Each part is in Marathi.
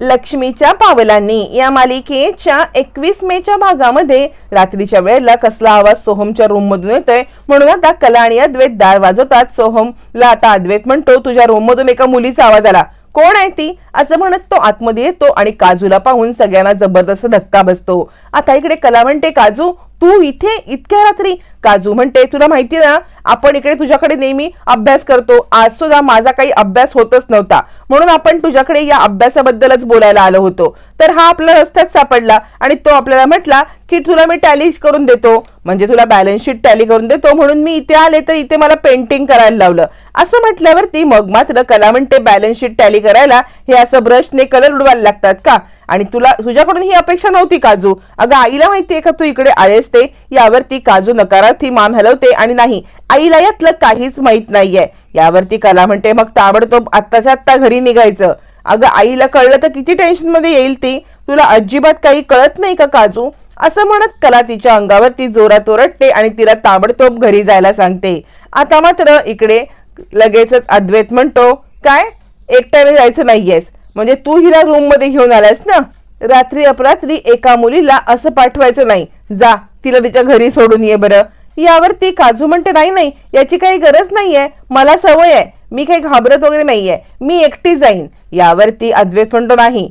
लक्ष्मीच्या पावलांनी या मालिकेच्या एकवीस मेच्या भागामध्ये रात्रीच्या वेळेला कसला आवाज सोहमच्या रूममधून येतोय? म्हणून आता कला आणि अद्वैत दार वाजवतात. सोहमला आता अद्वैत म्हणतो तुझ्या रूममधून एका मुलीचा आवाज आला. कोण आहे ती? असं म्हणत तो आतमध्ये येतो आणि काजूला पाहून सगळ्यांना जबरदस्त धक्का बसतो. आता इकडे कला म्हणते काजू तू इथे इतक्या रात्री? काजू म्हणते तुला माहिती ना आपण इकडे तुझ्याकडे नेहमी अभ्यास करतो. आज सुद्धा माझा काही अभ्यास होतच नव्हता. म्हणून आपण तुझ्याकडे या अभ्यासाबद्दलच बोलायला आलो होतो. तर हा आपल्या रस्त्यात सापडला आणि तो आपल्याला म्हटला की तुला मी टॅली करून देतो. म्हणजे तुला बॅलन्स शीट टॅली करून देतो. म्हणून मी इथे आले तर इथे मला पेंटिंग करायला लावलं. असं म्हटल्यावरती मग मात्र कला म्हणते बॅलन्स शीट टॅली करायला हे असं ब्रशने कलर उडवायला लागतात का? आणि तुला तुझ्याकडून ही अपेक्षा नव्हती काजू. अगं आईला माहितीये का तू इकडे आलेस ते? यावरती काजू नकारार्थी मान हलवते आणि नाही आईला यातलं काहीच माहीत नाहीये. यावरती कला म्हणते मग ताबडतोब आत्ताच्या आत्ता घरी निघायचं. अगं आईला कळलं तर किती टेन्शनमध्ये येईल ती? तुला अजिबात काही कळत नाही का काजू? असं म्हणत कला तिच्या अंगावर ती जोरात ओरडते आणि तिला ताबडतोब घरी जायला सांगते. आता मात्र इकडे लगेचच अद्वैत म्हणतो काय? एकट्याने जायचं नाहीयेस. म्हणजे तू हिला रूममध्ये घेऊन आलास ना? रात्री अपरात्री एका मुलीला असं पाठवायचं नाही. जा तिला तिच्या घरी सोडून ये बरं. यावर ती काजू म्हणते नाही नाही याची काही गरज नाहीये. मला सवय आहे. मी काही घाबरत वगैरे नाहीये. मी एकटी जाईन. यावरती अद्वैत म्हणतो नाही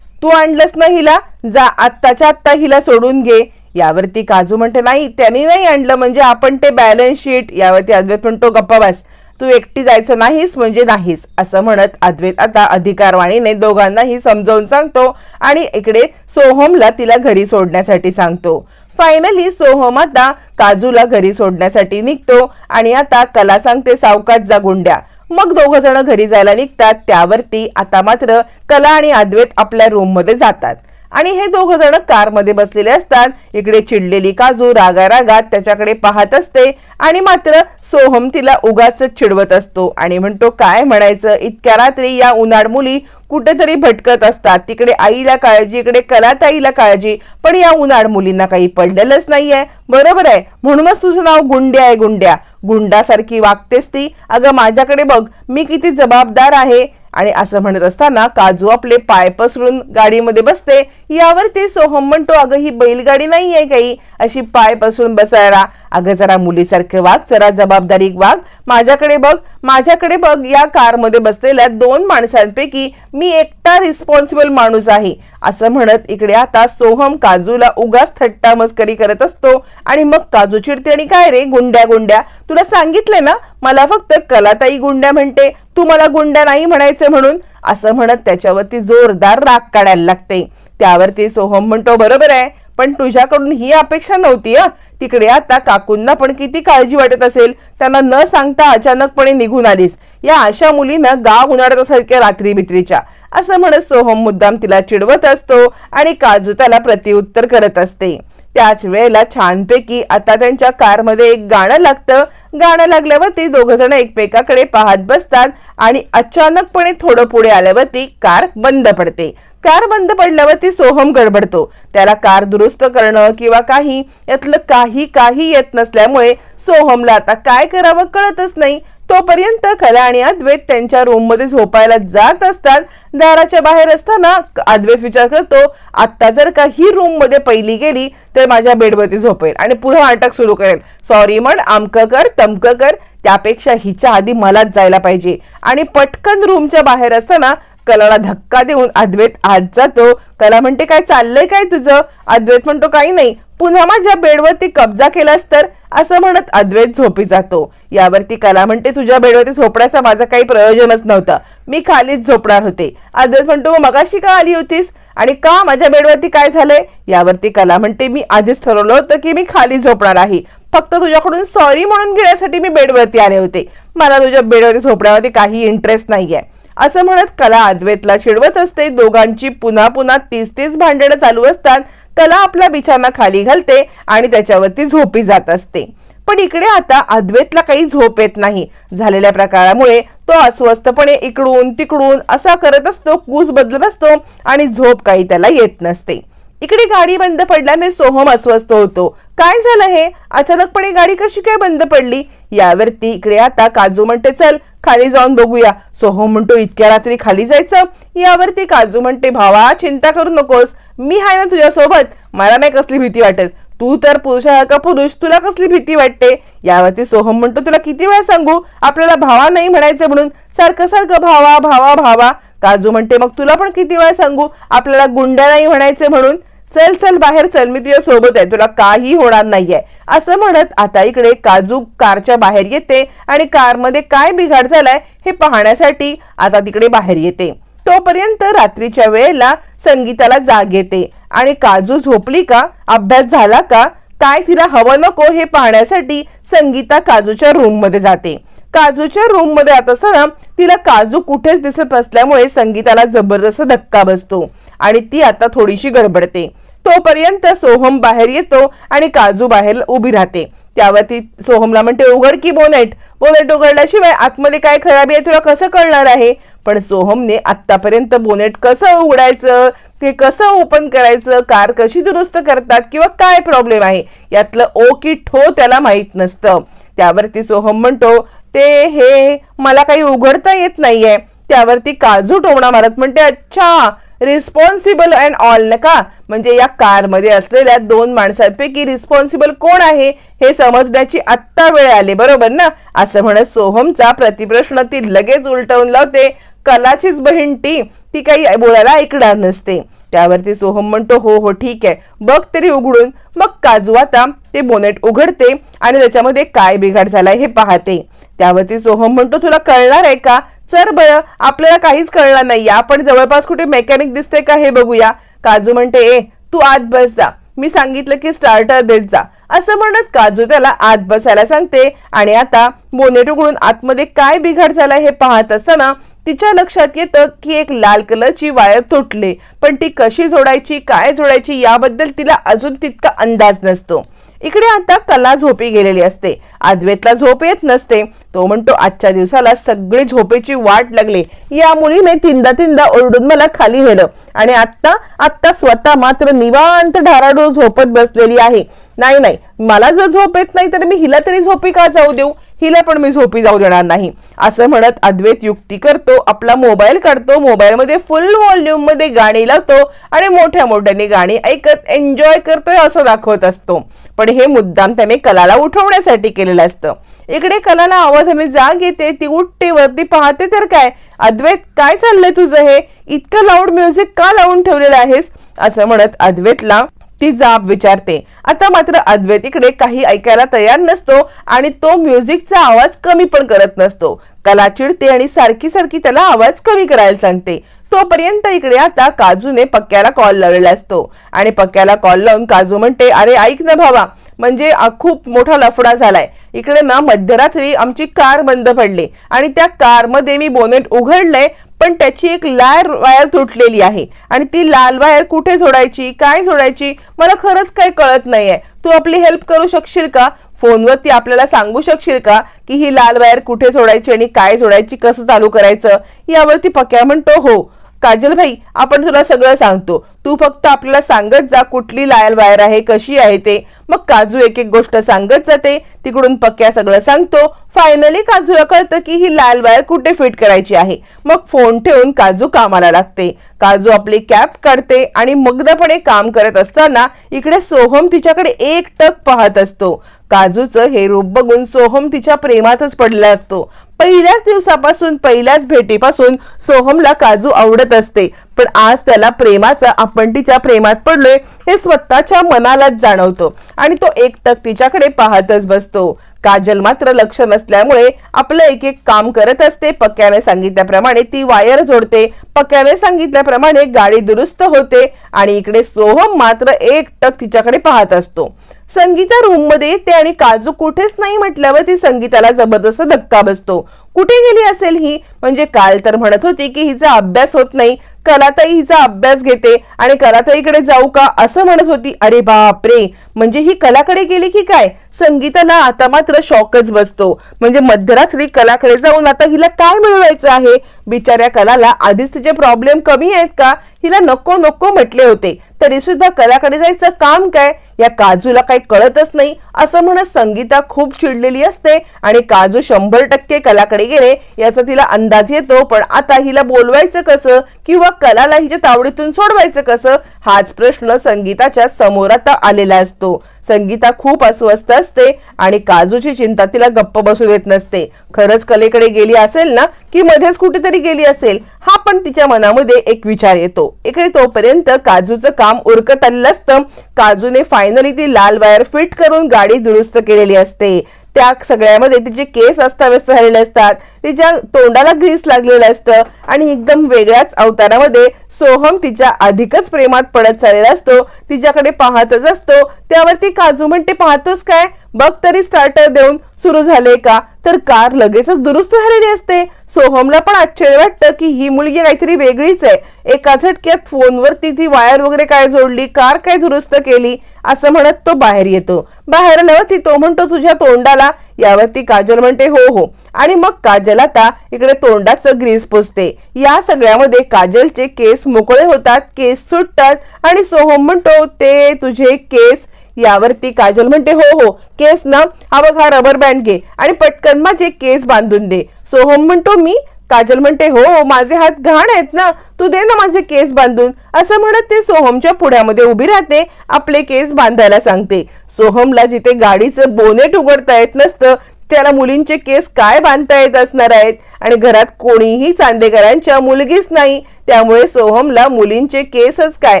तू आणलंस ना हिला? जा आत्ताच्या आत्ता हिला सोडून घे. यावरती काजू म्हणते नाही त्यांनी नाही आणलं. म्हणजे आपण ते बॅलन्स शीट यावरती अद्वैत म्हणतो गप्पा बस. तू एकटी जायचं नाहीस म्हणजे नाहीस. असं म्हणत अद्वैत आता अधिकारवाणीने दोघांनाही समजावून सांगतो आणि इकडे सोहमला तिला घरी सोडण्यासाठी सांगतो. फायनली सोहम आता काजूला घरी सोडण्यासाठी निघतो आणि आता कला सांगते सावकाश जा गुंड्या. मग दोघ जण घरी जायला निघतात. त्यावरती आता मात्र कला आणि अद्वैत आपल्या रूममध्ये जातात. आणि हे दोघ जण कारमध्ये बसलेले असतात. इकडे चिडलेली काजू रागा रागात त्याच्याकडे पाहत असते आणि मात्र सोहम तिला उगाच चिडवत असतो आणि म्हणतो काय म्हणायचं? इतक्या रात्री या उन्हाळ मुली कुठेतरी भटकत असतात. तिकडे आईला काळजी इकडे कलाताईला काळजी पण या उन्हाळ मुलींना काही पडलेलंच नाहीये. बरोबर आहे. म्हणूनच तुझं नाव गुंड्या आहे गुंड्या. गुंडासारखी वागतेस ती. अगं माझ्याकडे बघ. मी किती जबाबदार आहे. आणि असं म्हणत असताना काजू आपले पाय पसरून गाडीमध्ये बसते. यावर ते सोहम म्हणतो अगं ही बैलगाडी नाही आहे काही. अशी पाय पसरून बसायला. अगं जरा मुलीसारखं वाघ जरा जबाबदारी वाघ माझ्याकडे बघ माझ्याकडे बघ. या कारमध्ये बसलेल्या दोन माणसांपैकी मी एकटा रिस्पॉन्सिबल माणूस आहे. असं म्हणत इकडे आता सोहम काजूला उगाच थट्टा मस्करी करत असतो. आणि मग काजू चिडते आणि काय रे गुंड्या गुंड्या? तुला सांगितलंय ना मला फक्त कलाताई गुंड्या म्हणते. तू मला गुंड नाही म्हणायचं म्हणून असं म्हणत त्याच्यावरती जोरदार राग काढायला लागते. त्यावरती सोहम म्हणतो बरोबर आहे पण तुझ्याकडून ही अपेक्षा नव्हती हं. तिकडे आता काकूंना पण किती काळजी वाटत असेल. त्यांना न सांगता अचानकपणे निघून आलीस. या अशा मुलींना गाव उन्हाळ्यात सारख्या रात्री बित्रीच्या असं म्हणत सोहम मुद्दाम तिला चिडवत असतो आणि काजू त्याला प्रतिउत्तर करत असते. त्याच वेळेला छानपैकी आता त्यांच्या कारमध्ये एक गाणं लागतं. गाणं लागल्यावर ती दोघ जण एकमेकाकडे पाहत बसतात आणि अचानकपणे थोडं पुढे आल्यावरती कार बंद पडते. कार बंद पडल्यावरती सोहम गडबडतो. त्याला कार दुरुस्त करणं किंवा काही यातलं काही काही येत नसल्यामुळे सोहमला आता काय करावं कळतच नाही. तोपर्यंत कला आणि अद्वैत त्यांच्या रूममध्ये झोपायला जात असतात. दाराच्या बाहेर असताना अद्वैत विचार करतो आता जर का ही रूममध्ये पहिली गेली तर माझ्या बेडवरती झोपेल आणि पुन्हा अटक सुरू करेल. सॉरी म्हण आमकं कर तमकं कर त्यापेक्षा हिच्या आधी मलाच जायला पाहिजे. आणि पटकन रूमच्या बाहेर असताना कलाला धक्का देऊन अद्वैत आत जातो. कला म्हणते काय चाललंय काय तुझं? अद्वैत म्हणतो काही नाही. पुन्हा माझ्या बेडवरती कब्जा केलास तर? असं म्हणत अद्वैत झोपी जातो. यावरती कला म्हणते तुझ्या बेडवरती झोपण्याचा माझा काही प्रयोजनच नव्हतं. मी खालीच झोपणार होते. अद्वैत म्हणतो "मग मगाशी का आली होतीस? आणि का माझ्या बेडवरती काय झालंय? यावरती कला म्हणते मी आधीच ठरवलं होतं की मी खाली झोपणार आहे. फक्त तुझ्याकडून सॉरी म्हणून घेण्यासाठी मी बेडवरती आले होते. मला तुझ्या बेडवरती झोपण्यावरती काही इंटरेस्ट नाहीये. असं म्हणत कला अद्वैतला चिडवत असते. दोघांची पुन्हा पुन्हा तीस तीस भांडणं चालू असतात. कला आपला बिछाना खाली घालते आणि त्याच्यावरती झोपी जात असते. पण इकडे आता अद्वैतला काही झोप येत नाही. झालेल्या प्रकारामुळे तो अस्वस्थपणे इकडून तिकडून असा करत असतो कूस बदलत असतो आणि झोप काही त्याला येत नसते. इकडे गाडी बंद पडल्याने सोहम अस्वस्थ होतो. काय झालं हे? अचानकपणे गाडी कशी काय बंद पडली? यावरती इकडे आता काजू म्हणते चल खाली जाऊन बघूया. सोहम म्हणतो इतक्या रात्री खाली जायचं? यावरती काजू म्हणते भावा चिंता करू नकोस. मी आहे ना तुझ्यासोबत. मला नाही कसली भीती वाटत. तू तर पुरुष आहे का पुरुष? तुला कसली भीती वाटते? यावरती सोहम म्हणतो तुला किती वेळा सांगू? आपल्याला भावा नाही म्हणायचं म्हणून. सारखं सारखं भावा भावा भावा. काजू म्हणते मग तुला पण किती वेळा सांगू? आपल्याला गुंड्या नाही म्हणायचे म्हणून. चल चल बाहेर चल मी तुझ्या सोबत आहे तुला काही होणार नाहीये. असं म्हणत आता इकडे काजू कारच्या बाहेर येते आणि कारमध्ये काय बिघाड झालाय हे पाहण्यासाठी आता तिकडे बाहेर येते. तोपर्यंत रात्रीच्या वेळेला संगीताला जाग येते. आणि काजू झोपली का? अभ्यास झाला का? काय तिला हवं नको हे पाहण्यासाठी संगीता काजूच्या रूममध्ये जाते. काजूच्या रूममध्ये जात असताना तिला काजू कुठेच दिसत नसल्यामुळे संगीताला जबरदस्त धक्का बसतो. आणि ती आता थोडीशी गडबडते. तोपर्यंत सोहम बाहेर येतो आणि काजू बाहेर उभी राहते. त्यावर ती सोहमला म्हणते उघड की बोनेट. बोनेट उघडल्याशिवाय आतमध्ये काय खराबी आहे तुला कसं कळणार आहे? पण सोहमने आतापर्यंत बोनेट कसं उघडायचं ते कसं ओपन करायचं कार कशी दुरुस्त करतात किंवा काय प्रॉब्लेम आहे यातलं ओ की ठो त्याला माहीत नसतं. त्यावरती सोहम म्हणतो ते हे मला काही उघडता येत नाहीये. त्यावरती काजू टोमणा मारत म्हणते अच्छा रिस्पॉन्सिबल अँड ऑल नका? म्हणजे या कारमध्ये असलेल्या दोन माणसांपैकी रिस्पॉन्सिबल कोण आहे हे समजण्याची आत्ता वेळ आली बरोबर ना? असं म्हणत सोहमचा प्रतिप्रश्न ती लगेच उलटवून लावते. कलाचीच बहीण टी ती काही बोलायला ऐकणार नसते. त्यावरती सोहम म्हणतो हो हो ठीक आहे. बघ तरी उघडून. मग काजू आता ते बोनेट उघडते आणि त्याच्यामध्ये काय बिघाड झालाय हे पाहते. त्यावरती सोहम म्हणतो तुला कळणार आहे का? चर बरं आपल्याला काहीच कळणार नाही. आपण जवळपास कुठे मेकॅनिक दिसते का हे बघूया. काजू म्हणते ए तू आत बस जा. मी सांगितलं की स्टार्टर देत जा. असं म्हणत काजू त्याला आत बसायला सांगते. आणि आता बोनेट उघडून आतमध्ये काय बिघाड झाला हे पाहत असताना तिच्या लक्षात येतं की एक लाल कलरची वायर तुटली. पण ती कशी जोडायची काय जोडायची याबद्दल तिला अजून तितका अंदाज नसतो. इकडे आता कला झोपी गेलेली असते. अद्वैतला झोप येत नसते. तो म्हणतो आजच्या दिवसाला सगळी झोपेची वाट लागली. या मुलीने तीनदा तीनदा ओरडून मला खाली नेलं. आणि आत्ता आत्ता स्वतः मात्र निवांत ढाराडूळ झोपत बसलेली आहे. नाही नाही मला जर झोप येत नाही तर मी हिला तरी झोपी का जाऊ देऊ? हिला पण मी झोपी जाऊ देणार नाही. असं म्हणत अद्वैत युक्ती करतो आपला मोबाईल काढतो मोबाईलमध्ये फुल व्हॉल्यूममध्ये गाणी लावतो आणि मोठ्या मोठ्याने गाणी ऐकत एन्जॉय करतोय असं दाखवत असतो. पण हे मुद्दाम त्याने कलाला उठवण्यासाठी केलेलं असतं. इकडे कलाला आवाज आम्ही जाग येते ती उठते वरती पाहते तर काय? अद्वैत काय चाललंय तुझं हे? इतकं लाऊड म्युझिक का लावून ठेवलेलं आहेस? असं म्हणत अद्वैतला ती जाब विचारते. आता मात्र अद्वैत इकडे काही ऐकायला तयार नसतो आणि तो म्युझिकचा आवाज कमी पण करत नसतो. कला चिडते आणि सारखी सारखी त्याला आवाज कमी करायला सांगते. तोपर्यंत इकडे आता काजूने पक्क्याला कॉल लावलेला असतो. आणि पक्क्याला कॉल लावून काजू म्हणते अरे ऐक ना भावा म्हणजे खूप मोठा लफडा झालाय. इकडे ना मध्यरात्री आमची कार बंद पडली आणि त्या कारमध्ये मी बोनेट उघडलंय पण त्याची एक लाल वायर तुटलेली आहे. आणि ती लाल वायर कुठे जोडायची काय जोडायची मला खरंच काही कळत नाहीये. तू आपली हेल्प करू शकशील का? फोनवरती आपल्याला सांगू शकशील का की ही लाल वायर कुठे जोडायची आणि काय जोडायची कसं चालू करायचं? यावरती पक्या म्हणतो हो. काजल भाई आपण तुला सगळं सांगतो. तू फक्त आपल्याला सांगत जा कुठली लायल वायर आहे कशी आहे ते. मग काजू एक एक गोष्ट सांगत जाते. तिकडून पक्क्या सगळं सांगतो. फायनली काजूला कळतं की ही लाल वायर कुठे फिट करायची आहे. मग फोन ठेवून काजू कामाला लागते. काजू आपली कॅप काढते आणि मग्नपणे काम करत असताना इकडे सोहम तिच्याकडे एक टक पाहत असतो. काजूचं हे रूप बघून सोहम तिच्या प्रेमातच पडला असतो. पहिल्याच दिवसापासून पहिल्याच भेटीपासून सोहमला काजू आवडत असते. पण आज त्याला प्रेमाचा आपण तिच्या प्रेमात पडलोय हे स्वतःच्या मनालाच जाणवतो आणि तो एकटक तिच्याकडे पाहतच बसतो. काजल मात्र लक्ष नसल्यामुळे आपलं एक एक काम करत असते. पक्याने सांगितल्याप्रमाणे ती वायर जोडते. पक्याने सांगितल्याप्रमाणे गाडी दुरुस्त होते आणि इकडे सोहम मात्र एकटक तिच्याकडे पाहत असतो. संगीता रूममध्ये ते येते आणि काजू कुठेच नाही म्हटल्यावर ती संगीताला जबरदस्त धक्का बसतो. कुठे गेली असेल ही? म्हणजे काल तर म्हणत होती की हिचा अभ्यास होत नाही. कलाताई हिचा अभ्यास घेते आणि कलाताईकडे जाऊ का असं म्हणत होती. अरे बापरे! म्हणजे ही कलाकडे गेली की काय? संगीताला आता मात्र शॉकच बसतो. म्हणजे मध्यरात्री कलाकडे जाऊन आता हिला काय मिळवायचं आहे? बिचाऱ्या कलाला आधीच तिचे प्रॉब्लेम कमी आहेत का? हिला नको नको म्हटले होते. तरी सुद्धा कलाकडे जायचं काम काय? या काजूला काही कळतच नाही असं म्हणत संगीता खूप चिडलेली असते आणि काजू शंभर टक्के कलाकडे गेले याचा तिला अंदाज येतो पण आता हिला बोलवायचं कसं किंवा कलाला हिच्या तावडीतून सोडवायचं कसं हाच प्रश्न संगीताच्या समोर आता आलेला असतो. संगीता खूप अस्वस्थ असते आणि काजूची चिंता तिला गप्प बसू देत नसते. खरंच कलेकडे गेली असेल ना की मध्येच कुठेतरी गेली असेल हा पण तिच्या मनामध्ये एक विचार येतो. इकडे तोपर्यंत काजूचं काम उरकत आलेलं असतं. काजूने फायनली ती लाल वायर फिट करून गाडी दुरुस्त केलेली असते. त्या सगळ्यामध्ये तिचे केस अस्ताव्यस्त झालेले असतात तिच्या तोंडाला ग्रीस लागलेलं असतं आणि एकदम वेगळ्याच अवतारामध्ये सोहम तिच्या अधिकच प्रेमात पडत चाललेला असतो तिच्याकडे पाहतच असतो. त्यावरती काजू म्हणते पाहतोस काय? बघ तरी स्टार्टर देऊन सुरू झाले का? तर कार लगेचच दुरुस्त झालेली असते. सोहमला पण आश्चर्य वाटतं की ही मुलगी काहीतरी वेगळीच आहे. एका झटक्यात फोनवरती ती वायर वगैरे काय जोडली कार काय दुरुस्त केली असं म्हणत तो बाहेर येतो. बाहेर आल्यावरती तो म्हणतो तुझ्या तोंडाला यावरती काजल म्हणते हो हो. आणि मग काजल आता इकडे तोंडाचं ग्रीस पुसते. या सगळ्यामध्ये काजलचे केस मोकळे होतात केस सुटतात आणि सोहम म्हणतो ते तुझे केस यावरती काजल म्हणते हो हो केस ना हा बघ हा रबर बँड घे आणि पटकन माझे केस बांधून दे. सोहम म्हणतो मी काजल म्हणते हो हो माझे हात घाण आहेत ना तू दे ना माझे केस बांधून. असं म्हणत ते सोहमच्या पुढ्यामध्ये उभी राहते आपले केस बांधायला सांगते. सोहमला जिथे गाडीचं बोनेट उघडता येत नसतं त्याला मुलींचे केस काय बांधता येत असणार आहेत? आणि घरात कोणीही चांदेकरांच्या मुलगीच नाही. त्यामुळे सोहमला मुलींचे केसच काय?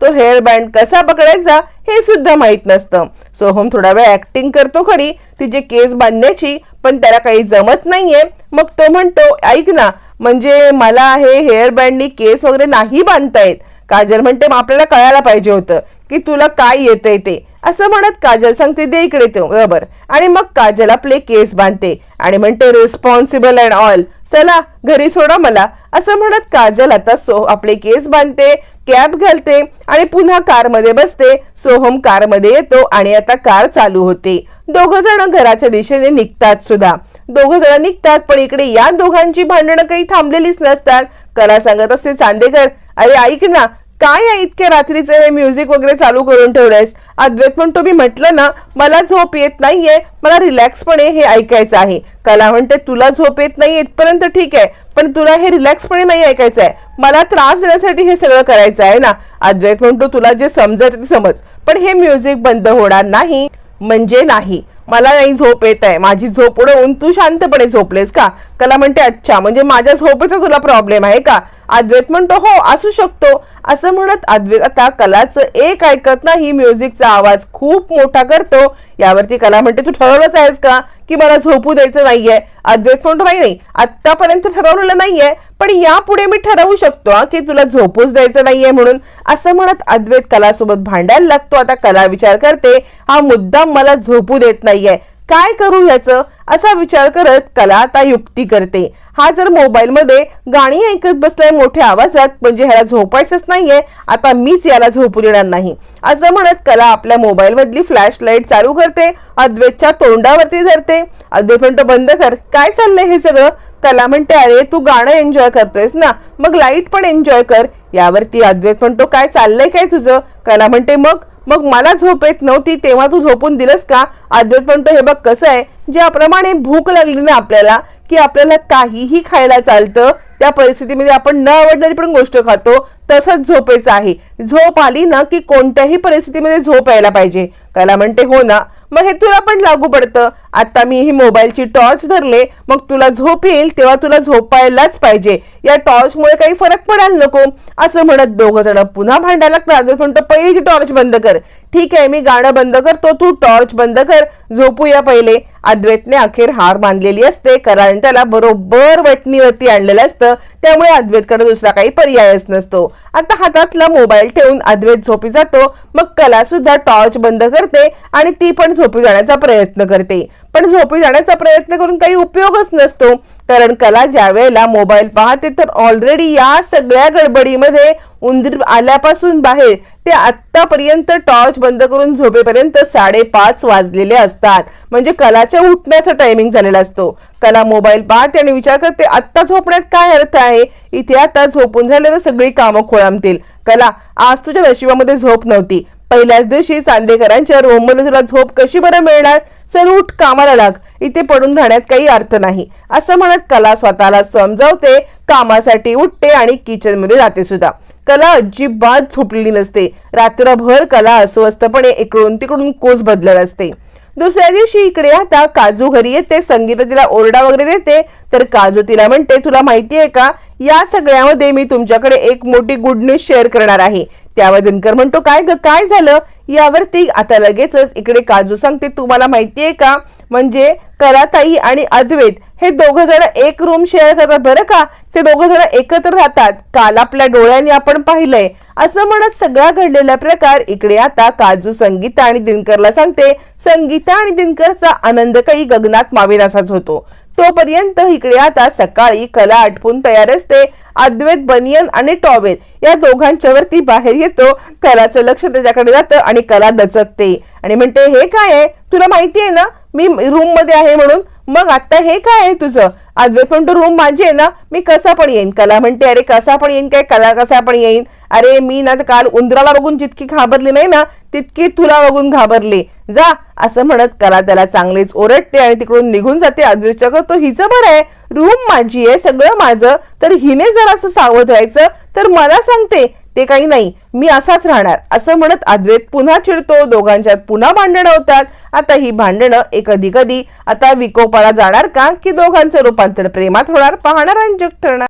तो हेअर बँड कसा पकडायचा हे सुद्धा माहीत नसतं. सोहम थोडा वेळ ऍक्टिंग करतो खरी तिचे केस बांधण्याची पण त्याला काही जमत नाहीये. मग तो म्हणतो ऐक ना म्हणजे मला हे हेअर बँडनी केस वगैरे नाही बांधता येत. काजल म्हणते "मग आपल्याला कळायला पाहिजे होतं की तुला काय येतंय ते. असं म्हणत काजल सांगते दे इकडे तो बरोबर आणि मग काजल आपले केस बांधते आणि म्हणते रिस्पॉन्सिबल अँड ऑल चला घरी सोडा मला. असं म्हणत काजल आता सो आपले केस बांधते कॅब घालते आणि पुन्हा कारमध्ये बसते. सोहम कारमध्ये येतो आणि आता कार चालू होते. दोघ जण घराच्या दिशेने निघतात सुद्धा. दोघ जण निघतात पण इकडे या दोघांची भांडणं काही थांबलेलीच नसतात. कला सांगत असते चांदेकर अरे ऐक ना काय आहे इतक्या रात्रीचं हे म्युझिक वगैरे चालू करून ठेवलंयस? अद्वैत म्हणतो मी म्हटलं ना मला झोप येत नाहीये मला रिलॅक्सपणे हे ऐकायचं आहे. कला म्हणते तुला झोप येत नाही इथपर्यंत ठीक आहे पण तुला हे रिलॅक्सपणे नाही ऐकायचं आहे मला त्रास देण्यासाठी हे सगळं करायचं आहे ना. अद्वैत म्हणतो तुला जे समजायचं ते समज. पण हे म्युझिक बंद होणार नाही म्हणजे नाही. मला नाही झोप येत आहे. माझी झोप उडवून तू शांतपणे झोपलेस का? कला म्हणते अच्छा म्हणजे माझ्या झोपेचा तुला प्रॉब्लेम आहे का? अद्वैत म्हणतो हो असू शकतो. असं म्हणत अद्वैत आता कलाचं एक ऐकत नाही म्युझिकचा आवाज खूप मोठा करतो. यावरती कला म्हणते तू ठरवलंच आहेस का की मला झोपू द्यायचं नाहीये? अद्वैत म्हणतो नाही नाही आतापर्यंत ठरवलेलं नाहीये पण यापुढे मी ठरवू शकतो की तुला झोपूच द्यायचं नाहीये म्हणून. असं म्हणत अद्वैत कलासोबत भांडायला लागतो. आता कला विचार करते हा मुद्दाम मला झोपू देत नाहीये. काय करू ह्याचं? असा विचार करत कला आता युक्ती करते. हा जर मोबाईलमध्ये गाणी ऐकत बसलाय मोठ्या आवाजात म्हणजे ह्याला झोपायचंच नाहीये आता मीच याला झोपू देणार नाही. असं म्हणत कला आपल्या मोबाईलमधली फ्लॅश लाइट चालू करते अद्वैतच्या तोंडावरती धरते. अद्वैत म्हणतो बंद कर काय चाललंय हे सगळं? कला म्हणते अरे तू गाणं एन्जॉय करतोयस ना मग लाइट पण एन्जॉय कर. यावरती अद्वैत म्हणतो काय चाललंय काय तुझं? कला म्हणते मग मग मला झोप येत नव्हती तेव्हा तू झोपून दिलंस का? अद्वैत म्हणतो हे बघ कसं आहे ज्याप्रमाणे भूक लागली ना आपल्याला की आपल्याला काहीही खायला चालतं त्या परिस्थितीमध्ये आपण न आवडणारी पण गोष्ट खातो तसंच झोपेचं आहे. झोप आली ना की कोणत्याही परिस्थितीमध्ये झोप यायला पाहिजे. कला म्हणते हो ना मग हे तुला पण लागू पडतं. आता मी ही मोबाईलची टॉर्च धरले मग तुला झोप येईल तेव्हा तुला झोपायलाच पाहिजे. या टॉर्चमुळे काही फरक पडायला नको. असं म्हणत दोघं जण पुन्हा भांडायला लागतात. म्हणतो पहिली टॉर्च बंद कर. ठीक आहे मी गाणं बंद करतो. तू टॉर्च बंद कर. झोपूया पहिले. अद्वैतने अखेर हार मानलेली असते. कराने त्याला बरोबर वटणीवरती आणलेलं असतं. त्यामुळे अद्वैतकडे दुसरा काही पर्यायच नसतो. आता हातातला मोबाईल ठेवून अद्वैत झोपी जातो. मग कला सुद्धा टॉर्च बंद करते आणि ती पण झोपी जाण्याचा प्रयत्न करते. पण झोपी जाण्याचा प्रयत्न करून काही उपयोगच नसतो. कारण कला ज्या वेळेला मोबाईल पाहते तर ऑलरेडी या सगळ्या गडबडीमध्ये उंदीर आल्यापासून बाहेर ते आत्तापर्यंत टॉर्च बंद करून झोपेपर्यंत साडेपाच वाजलेले असतात. म्हणजे कलाच्या उठण्याचा टायमिंग झालेला असतो. कला मोबाईल पाहते आणि विचार करते आत्ता झोपण्यात काय अर्थ आहे? इथे आता झोपून झाले तर सगळी कामं खोळंबतील. कला आज तुझ्या नशिबामध्ये झोप नव्हती. पहिल्याच दिवशी चांदेकरांच्या रूममध्ये तुला झोप कशी बरं मिळणार? चल उठ कामाला लाग. इथे पडून राहण्यात काही अर्थ नाही. असं म्हणत कला स्वतःला समजावते कामासाठी उठते आणि किचनमध्ये जाते सुद्धा. कला अजिबात झोपलेली नसते. रात्रभर कला अस्वस्थपणे इकडून तिकडून कोस बदलत असते. दुसऱ्या दिवशी इकडे आता काजू घरी येते संगीता तिला ओरडा वगैरे देते. तर काजू तिला म्हणते तुला माहिती आहे का? या सगळ्यामध्ये मी तुमच्याकडे एक मोठी गुड न्यूज शेअर करणार आहे. त्यावर दिनकर म्हणतो काय ग काय झालं? यावरती आता लगेचच इकडे काजू सांगते तुम्हाला माहितीये का? म्हणजे कराताई आणि अद्वैत हे दोघ जण एक रूम शेअर करतात बरं का? ते दोघ जण एकत्र राहतात. काल आपल्या डोळ्यांनी आपण पाहिलंय. असं म्हणत सगळा घडलेला प्रकार इकडे आता काजू संगीता आणि दिनकरला सांगते. संगीता आणि दिनकरचा आनंद काही गगनात मावेनासाच होतो. तोपर्यंत इकडे आता सकाळी कला आटपून तयार असते. अद्वैत बनियन आणि टॉवेल या दोघांच्यावरती बाहेर येतो. कलाचं लक्ष त्याच्याकडे जातं आणि कला दचकते. आणि म्हणते हे काय आहे? तुला माहिती आहे ना? मी रूममध्ये आहे म्हणून. मग आता हे काय आहे तुझं? अद्वैत म्हणतो रूम माझी आहे ना मी कसा पण येईन? कला म्हणते अरे कसा पण येईन काय? कला कसा पण येईन? अरे मी ना काल उंदराला बघून जितकी घाबरली नाही ना तितकी तुला बघून घाबरली. जा असं म्हणत कला त्याला चांगलीच ओरडते आणि तिकडून निघून जाते. अद्वैतच्या तो हिचं बरं आहे. रूम माझी आहे सगळं माझं. तर हिने जर असं सावध राहायचं तर मला सांगते ते काही नाही. मी असाच राहणार. असं म्हणत अद्वैत पुन्हा चिडतो. दोघांच्यात पुन्हा भांडणं होतात. आता ही भांडणं एक कधी कधी आता विकोपाला जाणार का? की दोघांचं रूपांतर प्रेमात होणार पाहणार रंजक ठरणार?